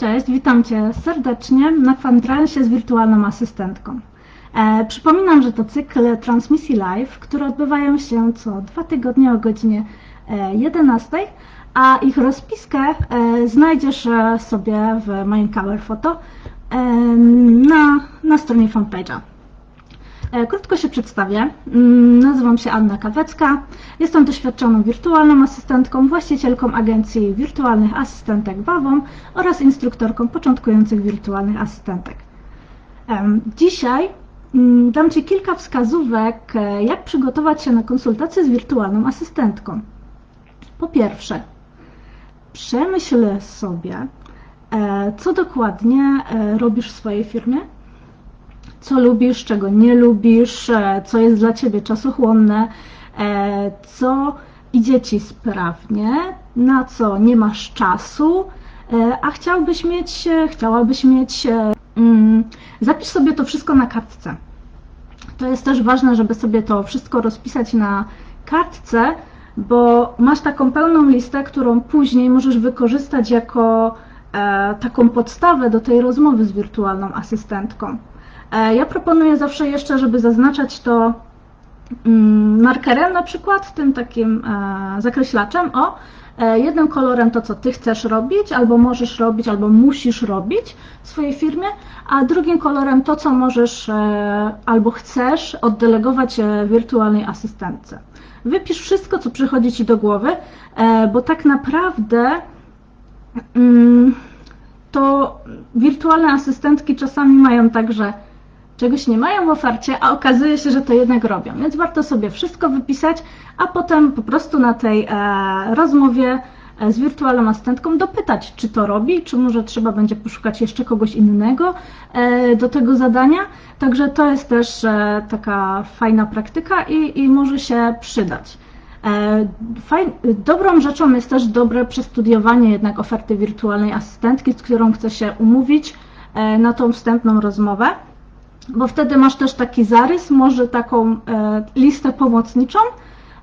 Cześć, witam Cię serdecznie na kwadransie z wirtualną asystentką. E, przypominam, że to cykl transmisji live, które odbywają się co dwa tygodnie o godzinie e, 11, a ich rozpiskę e, znajdziesz e, sobie w moim Cover Photo e, na, na stronie fanpage'a. E, Krótko się przedstawię. Mm, Nazywam się Anna Kawecka. Jestem doświadczoną wirtualną asystentką, właścicielką agencji wirtualnych asystentek Wawą oraz instruktorką początkujących wirtualnych asystentek. Dzisiaj mm, dam Ci kilka wskazówek, e, jak przygotować się na konsultację z wirtualną asystentką. Po pierwsze, przemyśl sobie, e, co dokładnie robisz w swojej firmie, co lubisz, czego nie lubisz, e, co jest dla Ciebie czasochłonne, e, co idzie Ci sprawnie, na co nie masz czasu, e, a chciałbyś mieć, chciałabyś mieć, mm, zapisz sobie to wszystko na kartce. To jest też ważne, żeby sobie to wszystko rozpisać na kartce, bo masz taką pełną listę, którą później możesz wykorzystać jako taką podstawę do tej rozmowy z wirtualną asystentką. E, Ja proponuję zawsze jeszcze, żeby zaznaczać to mm, markerem na przykład, tym takim e, zakreślaczem, o, e, jednym kolorem to, co Ty chcesz robić, albo możesz robić, albo musisz robić w swojej firmie, a drugim kolorem to, co możesz albo chcesz oddelegować wirtualnej asystentce. Wypisz wszystko, co przychodzi Ci do głowy, bo tak naprawdę mm, to wirtualne asystentki czasami mają tak, że czegoś nie mają w ofercie, a okazuje się, że to jednak robią. Więc warto sobie wszystko wypisać, a potem po prostu na tej e, rozmowie e, z wirtualną asystentką dopytać, czy to robi, czy może trzeba będzie poszukać jeszcze kogoś innego e, do tego zadania. Także to jest też taka fajna praktyka i, i może się przydać. Dobrą rzeczą jest też dobre przestudiowanie jednak oferty wirtualnej asystentki, z którą chce się umówić na tą wstępną rozmowę bo wtedy masz też taki zarys, może taką e, listę pomocniczą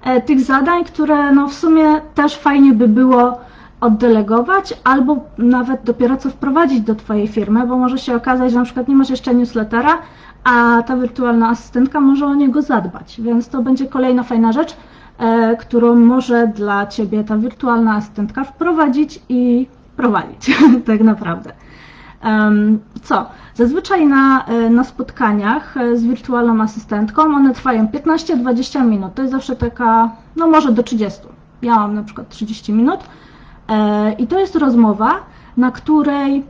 e, tych zadań, które no w sumie też fajnie by było oddelegować albo nawet dopiero co wprowadzić do Twojej firmy, bo może się okazać, że na przykład nie masz jeszcze newslettera, a ta wirtualna asystentka może o niego zadbać, więc to będzie kolejna fajna rzecz, e, którą może dla Ciebie ta wirtualna asystentka wprowadzić i prowadzić tak naprawdę. Co? Zazwyczaj na, e, na spotkaniach e, z wirtualną asystentką one trwają 15-20 minut. To jest zawsze taka, no może do 30. Ja mam na przykład 30 minut. E, I to jest rozmowa, na której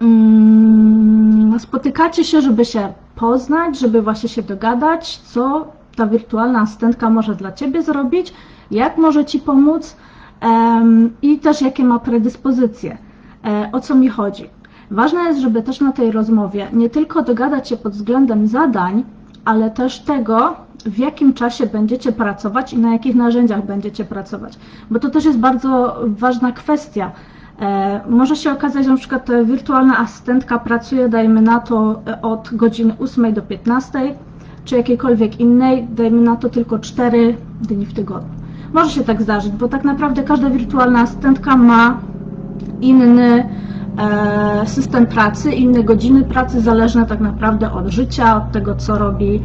mm, spotykacie się, żeby się poznać, żeby właśnie się dogadać, co ta wirtualna asystentka może dla Ciebie zrobić, jak może Ci pomóc i też jakie ma predyspozycje. O co mi chodzi? Ważne jest, żeby też na tej rozmowie nie tylko dogadać się pod względem zadań, ale też tego, w jakim czasie będziecie pracować i na jakich narzędziach będziecie pracować. Bo to też jest bardzo ważna kwestia. E, może się okazać, że na przykład wirtualna asystentka pracuje, dajmy na to, e, od godziny 8 do 15, czy jakiejkolwiek innej, dajmy na to tylko 4 dni w tygodniu. Może się tak zdarzyć, bo tak naprawdę każda wirtualna asystentka ma inny system pracy, inne godziny pracy, zależne tak naprawdę od życia, od tego, co robi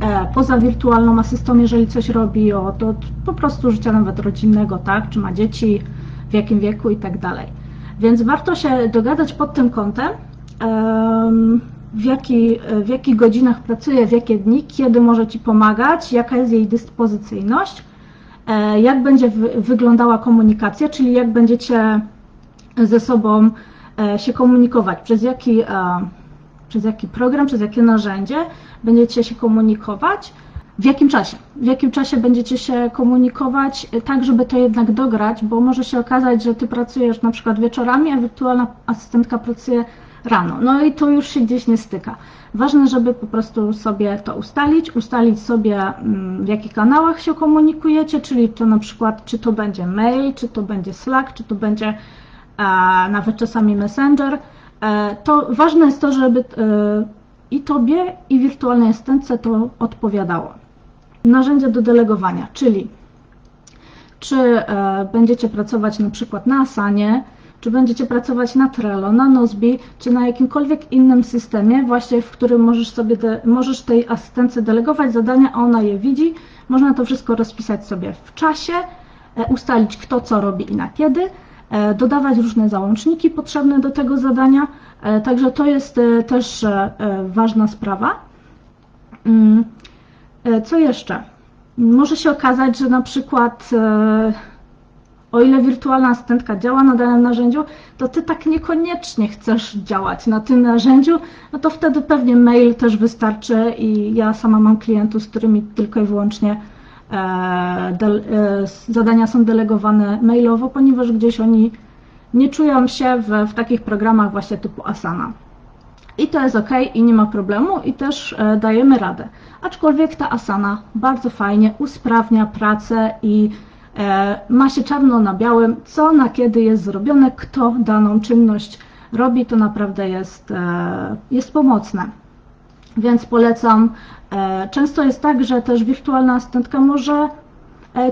e, poza wirtualną asystą, jeżeli coś robi, od, od po prostu życia nawet rodzinnego, tak, czy ma dzieci, w jakim wieku i tak dalej. Więc warto się dogadać pod tym kątem, em, w, jaki, w jakich godzinach pracuje, w jakie dni, kiedy może Ci pomagać, jaka jest jej dyspozycyjność, e, jak będzie wy- wyglądała komunikacja, czyli jak będziecie ze sobą e, się komunikować, przez jaki, e, przez jaki program, przez jakie narzędzie będziecie się komunikować, w jakim czasie, w jakim czasie będziecie się komunikować, e, tak żeby to jednak dograć, bo może się okazać, że Ty pracujesz na przykład wieczorami, a wirtualna asystentka pracuje rano, no i to już się gdzieś nie styka. Ważne, żeby po prostu sobie to ustalić, ustalić sobie mm, w jakich kanałach się komunikujecie, czyli to na przykład, czy to będzie mail, czy to będzie Slack, czy to będzie nawet czasami Messenger. E, To ważne jest to, żeby e, i Tobie, i wirtualnej asystentce to odpowiadało. Narzędzia do delegowania, czyli czy e, będziecie pracować na przykład na Asanie, czy będziecie pracować na Trello, na Nozbi, czy na jakimkolwiek innym systemie, właśnie w którym możesz sobie de, możesz tej asystence delegować zadania, a ona je widzi. Można to wszystko rozpisać sobie w czasie, e, ustalić kto co robi i na kiedy, e, dodawać różne załączniki potrzebne do tego zadania. E, także to jest też ważna sprawa. Mm, co jeszcze? Może się okazać, że na przykład o ile wirtualna asystentka działa na danym narzędziu, to ty tak niekoniecznie chcesz działać na tym narzędziu, no to wtedy pewnie mail też wystarczy i ja sama mam klientów, z którymi tylko i wyłącznie e, e, zadania są delegowane mailowo, ponieważ gdzieś oni nie czują się w, w takich programach właśnie typu Asana. I to jest ok, i nie ma problemu, i też e, dajemy radę. Aczkolwiek ta Asana bardzo fajnie usprawnia pracę i E, ma się czarno na białym, co na kiedy jest zrobione, kto daną czynność robi, to naprawdę jest, e, jest pomocne. Więc polecam. E, często jest tak, że też wirtualna asystentka może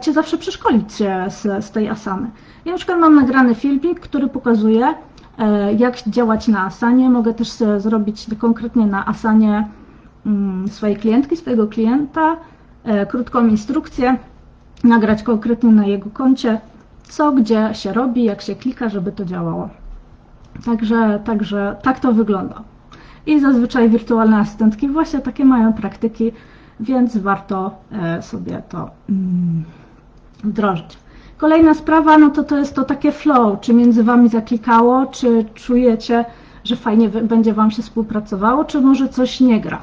Cię zawsze przeszkolić z, z tej asany. Ja na przykład mam nagrany filmik, który pokazuje, jak działać na asanie. Mogę też zrobić konkretnie na asanie mm, swojej klientki, swojego klienta, krótką instrukcję, nagrać konkretnie na jego koncie, co gdzie się robi, jak się klika, żeby to działało. Także, także tak to wygląda. I zazwyczaj wirtualne asystentki właśnie takie mają praktyki, więc warto e, sobie to mm, wdrożyć. Kolejna sprawa, no to to jest to takie flow, czy między Wami zaklikało, czy czujecie, że fajnie będzie Wam się współpracowało, czy może coś nie gra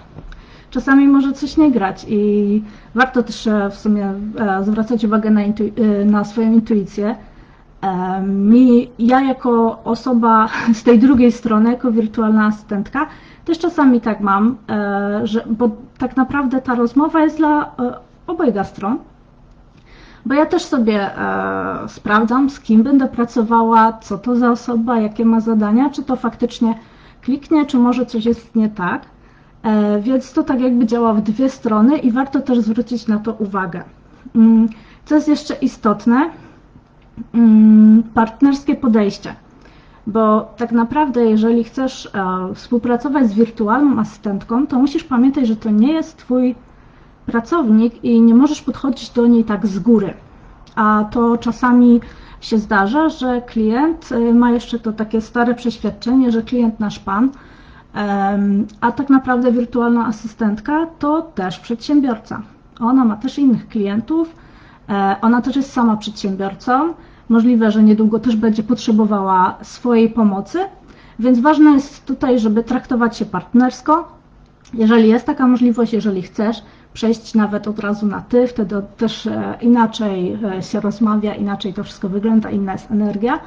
czasami może coś nie grać i warto też e, w sumie e, zwracać uwagę na, e, na swoją intuicję. Mi, ja jako osoba z tej drugiej strony, jako wirtualna asystentka, też czasami tak mam, że, bo tak naprawdę ta rozmowa jest dla obojga stron, bo ja też sobie sprawdzam, z kim będę pracowała, co to za osoba, jakie ma zadania, czy to faktycznie kliknie, czy może coś jest nie tak. E, więc to tak jakby działa w dwie strony i warto też zwrócić na to uwagę. Mm, co jest jeszcze istotne? Mm, partnerskie podejście. Bo tak naprawdę, jeżeli chcesz e, współpracować z wirtualną asystentką, to musisz pamiętać, że to nie jest Twój pracownik i nie możesz podchodzić do niej tak z góry. A to czasami się zdarza, że klient e, ma jeszcze to takie stare przeświadczenie, że klient nasz pan a tak naprawdę wirtualna asystentka to też przedsiębiorca. Ona ma też innych klientów, e, ona też jest sama przedsiębiorcą. Możliwe, że niedługo też będzie potrzebowała swojej pomocy, więc ważne jest tutaj, żeby traktować się partnersko. Jeżeli jest taka możliwość, jeżeli chcesz przejść nawet od razu na ty, wtedy też e, inaczej e, się rozmawia, inaczej to wszystko wygląda, inna jest energia,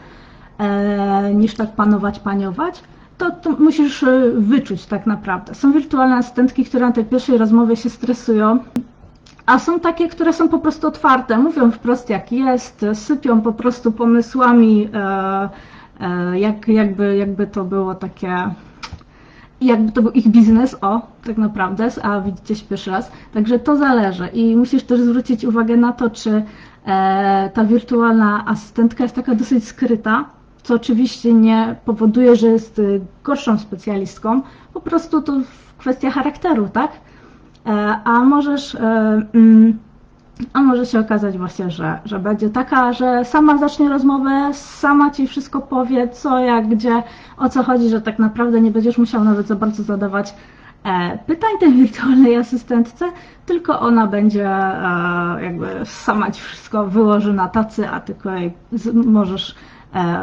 niż tak panować, paniować to, to musisz e, wyczuć tak naprawdę. Są wirtualne asystentki, które na tej pierwszej rozmowie się stresują, a są takie, które są po prostu otwarte, mówią wprost jak jest, sypią po prostu pomysłami, e, e, jak, jakby, jakby to było takie, jakby to był ich biznes, o, tak naprawdę, a widzicie się pierwszy raz. Także to zależy i musisz też zwrócić uwagę na to, czy ta wirtualna asystentka jest taka dosyć skryta, co oczywiście nie powoduje, że jest gorszą specjalistką, po prostu to kwestia charakteru, tak? E, a możesz, e, mm, a może się okazać właśnie, że, że będzie taka, że sama zacznie rozmowę, sama ci wszystko powie, co, jak, gdzie, o co chodzi, że tak naprawdę nie będziesz musiał nawet za bardzo zadawać e, pytań tej wirtualnej asystentce, tylko ona będzie jakby sama ci wszystko wyłoży na tacy, a tylko możesz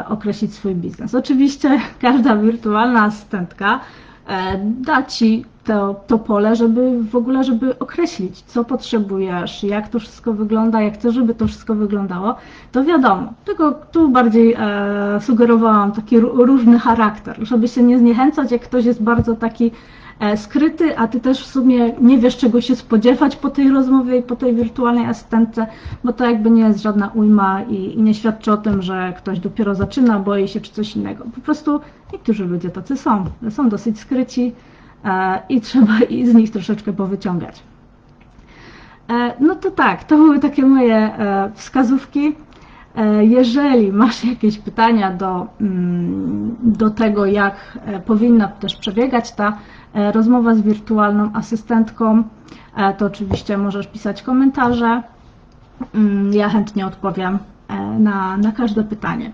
określić swój biznes. Oczywiście każda wirtualna asystentka da Ci to, to pole, żeby w ogóle, żeby określić, co potrzebujesz, jak to wszystko wygląda, jak chcesz, żeby to wszystko wyglądało, to wiadomo. Tylko tu bardziej e, sugerowałam taki różny charakter, żeby się nie zniechęcać, jak ktoś jest bardzo taki E, skryty, a ty też w sumie nie wiesz czego się spodziewać po tej rozmowie i po tej wirtualnej asystentce, bo to jakby nie jest żadna ujma i, i nie świadczy o tym, że ktoś dopiero zaczyna, boi się czy coś innego. Po prostu niektórzy ludzie tacy są, są dosyć skryci i trzeba z nich troszeczkę powyciągać. No to tak, to były takie moje wskazówki. Jeżeli masz jakieś pytania do, mm, do tego, jak powinna też przebiegać ta rozmowa z wirtualną asystentką, to oczywiście możesz pisać komentarze. Mm, ja chętnie odpowiem na, na każde pytanie.